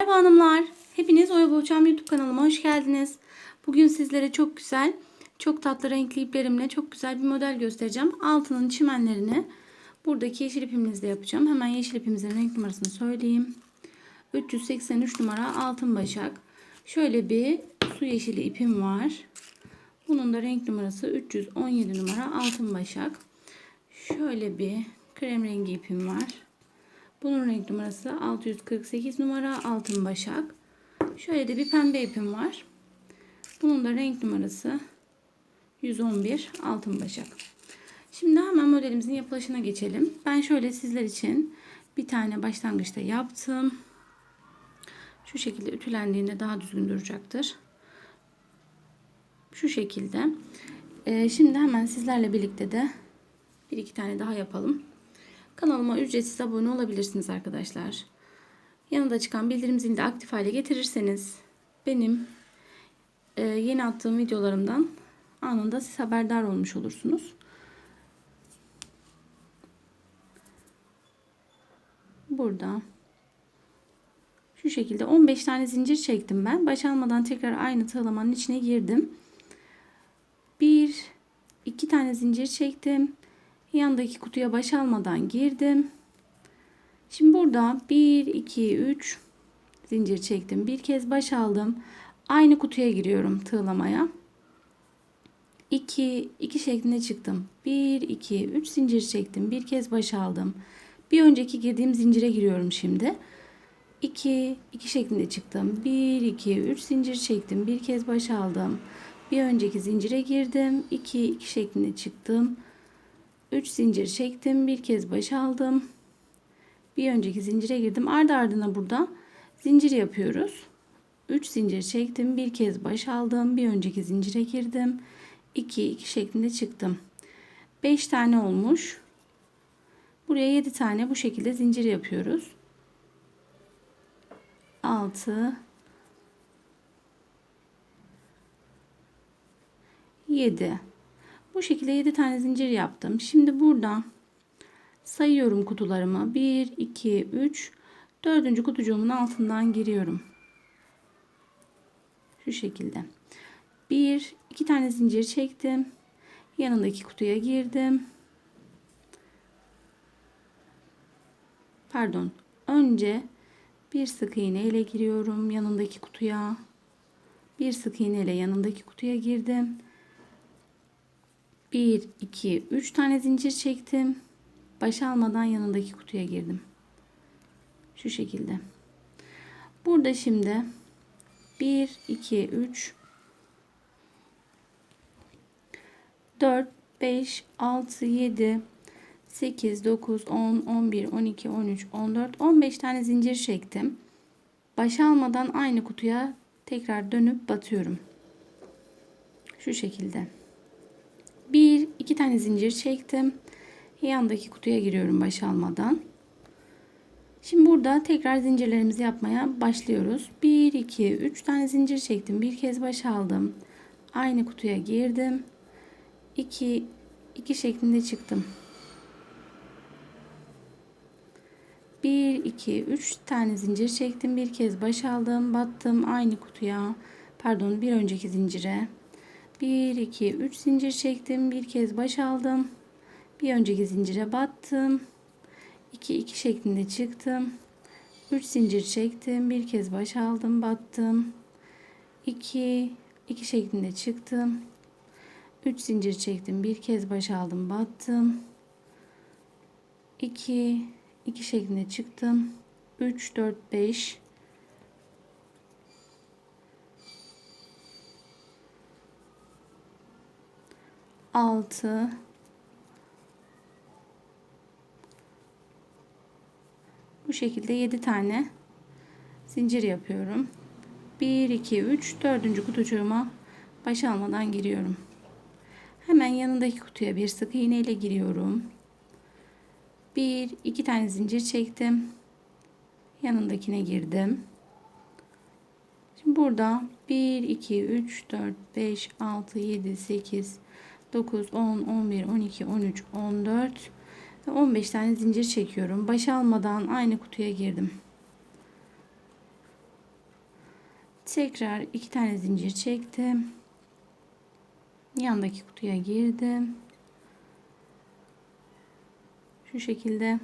Merhaba hanımlar. Hepiniz Oya Boğuşam YouTube kanalıma hoş geldiniz. Bugün sizlere çok güzel, çok tatlı renkli iplerimle çok güzel bir model göstereceğim. Altının çimenlerini buradaki yeşil ipimizle yapacağım. Hemen yeşil ipimizin renk numarasını söyleyeyim. 383 numara altın başak. Şöyle bir su yeşili ipim var. Bunun da renk numarası 317 numara altın başak. Şöyle bir krem rengi ipim var. Bunun renk numarası 648 numara altın başak. Şöyle de bir pembe ipim var. Bunun da renk numarası 111 altın başak. Şimdi hemen modelimizin yapılışına geçelim. Ben şöyle sizler için bir tane başlangıçta yaptım. Şu şekilde ütülendiğinde daha düzgün duracaktır. Şu şekilde. Ee, şimdi hemen sizlerle birlikte de bir iki tane daha yapalım. Kanalıma ücretsiz abone olabilirsiniz arkadaşlar. Yanında çıkan bildirim zilini de aktif hale getirirseniz benim e, yeni attığım videolarımdan anında siz haberdar olmuş olursunuz. Burada şu şekilde 15 tane zincir çektim ben. Baş almadan tekrar aynı tığlamanın içine girdim. Bir, iki tane zincir çektim. Yandaki kutuya baş almadan girdim. Şimdi burada 1, 2, 3 zincir çektim. Bir kez baş aldım. Aynı kutuya giriyorum tığlamaya. 2, 2 şeklinde çıktım. 1, 2, 3 zincir çektim. Bir kez baş aldım. Bir önceki girdiğim zincire giriyorum şimdi. 2, 2 şeklinde çıktım. 1, 2, 3 zincir çektim. Bir kez baş aldım. Bir önceki zincire girdim. 2, 2 şeklinde çıktım. 3 zincir çektim. Bir kez baş aldım. Bir önceki zincire girdim. Ardı ardına burada zincir yapıyoruz. 3 zincir çektim. Bir kez baş aldım. Bir önceki zincire girdim. 2 2 şeklinde çıktım. 5 tane olmuş. Buraya 7 tane bu şekilde zincir yapıyoruz. 6 7 bu şekilde 7 tane zincir yaptım. Şimdi buradan sayıyorum kutularımı. 1, 2, 3, 4. kutucuğumun altından giriyorum. Şu şekilde. 1, 2 tane zincir çektim. Yanındaki kutuya girdim. Pardon. Önce bir sık iğne ile giriyorum yanındaki kutuya. Bir sık iğne ile yanındaki kutuya girdim. 1, 2, 3 tane zincir çektim. Baş almadan yanındaki kutuya girdim. Şu şekilde. Burada şimdi 1, 2, 3, 4, 5, 6, 7, 8, 9, 10, 11, 12, 13, 14, 15 tane zincir çektim. Baş almadan aynı kutuya tekrar dönüp batıyorum. Şu şekilde. Bir, iki tane zincir çektim. Yandaki kutuya giriyorum baş almadan. Şimdi burada tekrar zincirlerimizi yapmaya başlıyoruz. 1, 2, 3 tane zincir çektim. Bir kez baş aldım. Aynı kutuya girdim. 2, 2 şeklinde çıktım. 1, 2, 3 tane zincir çektim. Bir kez baş aldım. Battım aynı kutuya. Pardon bir önceki zincire. 1 2 3 zincir çektim. Bir kez baş aldım. Bir önceki zincire battım. 2 2 şeklinde çıktım. 3 zincir çektim. Bir kez baş aldım battım. 2 2 şeklinde çıktım. 3 zincir çektim. Bir kez baş aldım battım. 2 2 şeklinde çıktım. 3 4 5 6 Bu şekilde 7 tane zincir yapıyorum. 1 2 3 4. kutucuğuma baş almadan giriyorum. Hemen yanındaki kutuya bir sık iğne ile giriyorum. 1 2 tane zincir çektim. Yanındakine girdim. Şimdi burada 1 2 3 4 5 6 7 8 9, 10, 11, 12, 13, 14 ve 15 tane zincir çekiyorum. Baş almadan aynı kutuya girdim. Tekrar iki tane zincir çektim. Yandaki kutuya girdim. Şu şekilde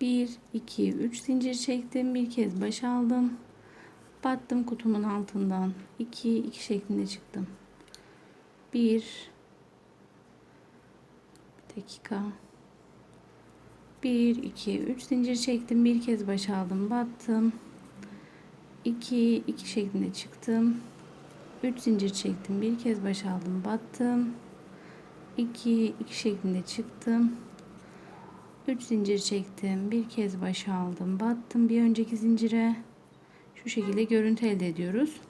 1 2 3 zincir çektim. Bir kez baş aldım. Battım kutumun altından. 2 2 şeklinde çıktım. 1 bir dakika 1 2 3 zincir çektim. Bir kez baş aldım. Battım. 2 2 şeklinde çıktım. 3 zincir çektim. Bir kez baş aldım. Battım. 2 2 şeklinde çıktım. 3 zincir çektim. Bir kez baş aldım. Battım bir önceki zincire. Şu şekilde görüntü elde ediyoruz.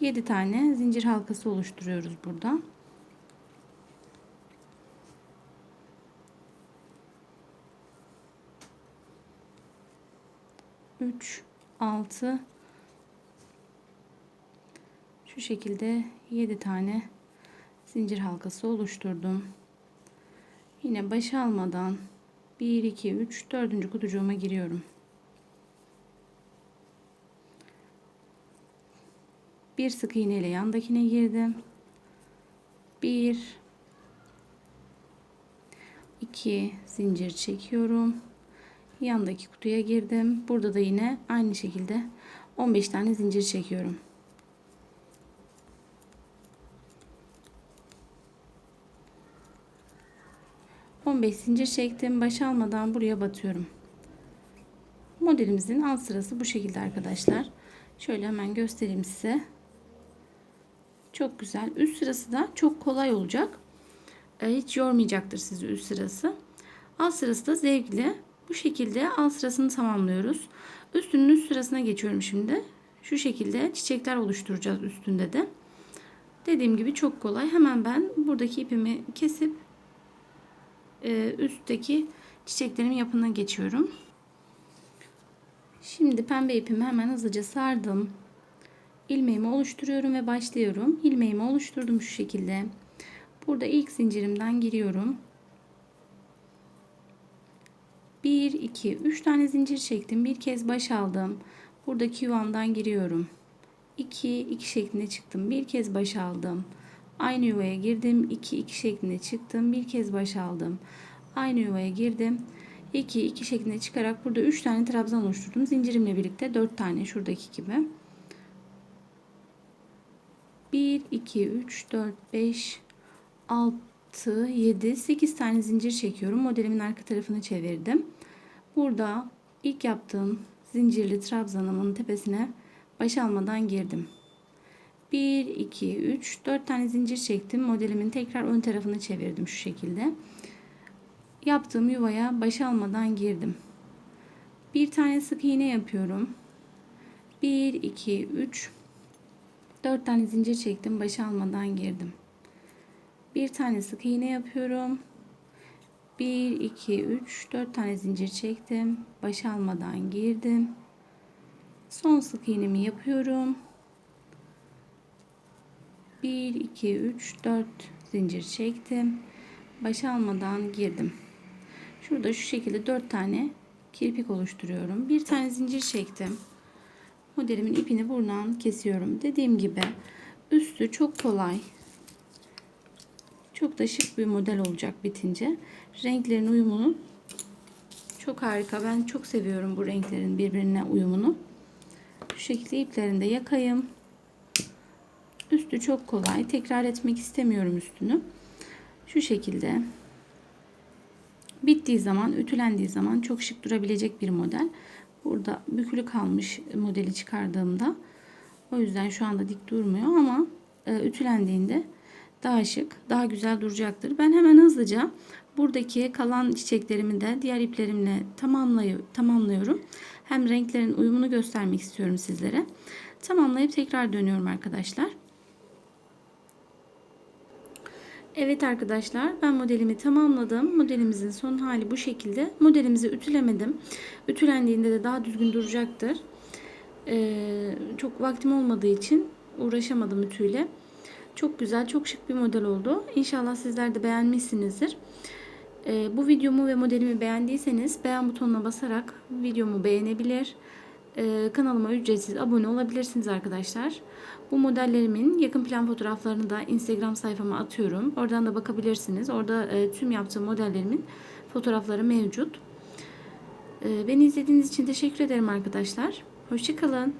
7 tane zincir halkası oluşturuyoruz burada. Üç, altı, şu şekilde 7 tane zincir halkası oluşturdum. Yine baş almadan 1 2 3 4. kutucuğuma giriyorum. Bir sık iğne ile yandakine girdim. 1 2 zincir çekiyorum. Yandaki kutuya girdim. Burada da yine aynı şekilde 15 tane zincir çekiyorum. 15 zincir çektim. Baş almadan buraya batıyorum. Modelimizin alt sırası bu şekilde arkadaşlar. Şöyle hemen göstereyim size. Çok güzel. Üst sırası da çok kolay olacak. E, hiç yormayacaktır sizi üst sırası. Alt sırası da zevkli. Bu şekilde alt sırasını tamamlıyoruz. Üstünün üst sırasına geçiyorum şimdi. Şu şekilde çiçekler oluşturacağız üstünde de. Dediğim gibi çok kolay. Hemen ben buradaki ipimi kesip e, üstteki çiçeklerimin yapımına geçiyorum. Şimdi pembe ipimi hemen hızlıca sardım. İlmeğimi oluşturuyorum ve başlıyorum. İlmeğimi oluşturdum şu şekilde. Burada ilk zincirimden giriyorum. 1 2 3 tane zincir çektim. Bir kez baş aldım. Buradaki yuvamdan giriyorum. 2 2 şeklinde çıktım. Bir kez baş aldım. Aynı yuvaya girdim. 2 2 şeklinde çıktım. Bir kez baş aldım. Aynı yuvaya girdim. 2 2 şeklinde çıkarak burada 3 tane trabzan oluşturdum. Zincirimle birlikte 4 tane şuradaki gibi. 1 2 3 4 5 6 7 8 tane zincir çekiyorum. Modelimin arka tarafını çevirdim. Burada ilk yaptığım zincirli trabzanımın tepesine baş almadan girdim. 1, 2, 3, 4 tane zincir çektim. Modelimin tekrar ön tarafını çevirdim şu şekilde. Yaptığım yuvaya baş almadan girdim. Bir tane sık iğne yapıyorum. 1, 2, 3, 4 tane zincir çektim. Baş almadan girdim. Bir tane sık iğne yapıyorum. 1, 2, 3, 4 tane zincir çektim. Baş almadan girdim. Son sık iğnemi yapıyorum. 1 2 3 4 zincir çektim. Baş almadan girdim. Şurada şu şekilde 4 tane kirpik oluşturuyorum. Bir tane zincir çektim. Modelimin ipini buradan kesiyorum. Dediğim gibi üstü çok kolay. Çok da şık bir model olacak bitince. Renklerin uyumunu çok harika. Ben çok seviyorum bu renklerin birbirine uyumunu. Şu şekilde iplerini de yakayım Üstü çok kolay. Tekrar etmek istemiyorum üstünü. Şu şekilde. Bittiği zaman, ütülendiği zaman çok şık durabilecek bir model. Burada bükülü kalmış modeli çıkardığımda. O yüzden şu anda dik durmuyor ama e, ütülendiğinde daha şık, daha güzel duracaktır. Ben hemen hızlıca buradaki kalan çiçeklerimi de diğer iplerimle tamamlıyorum. Hem renklerin uyumunu göstermek istiyorum sizlere. Tamamlayıp tekrar dönüyorum arkadaşlar. Evet arkadaşlar ben modelimi tamamladım. Modelimizin son hali bu şekilde. Modelimizi ütülemedim. Ütülendiğinde de daha düzgün duracaktır. Ee, çok vaktim olmadığı için uğraşamadım ütüyle. Çok güzel, çok şık bir model oldu. İnşallah sizler de beğenmişsinizdir. E, bu videomu ve modelimi beğendiyseniz beğen butonuna basarak videomu beğenebilir. E, kanalıma ücretsiz abone olabilirsiniz arkadaşlar. Bu modellerimin yakın plan fotoğraflarını da Instagram sayfama atıyorum. Oradan da bakabilirsiniz. Orada e, tüm yaptığım modellerimin fotoğrafları mevcut. E, beni izlediğiniz için teşekkür ederim arkadaşlar. Hoşçakalın.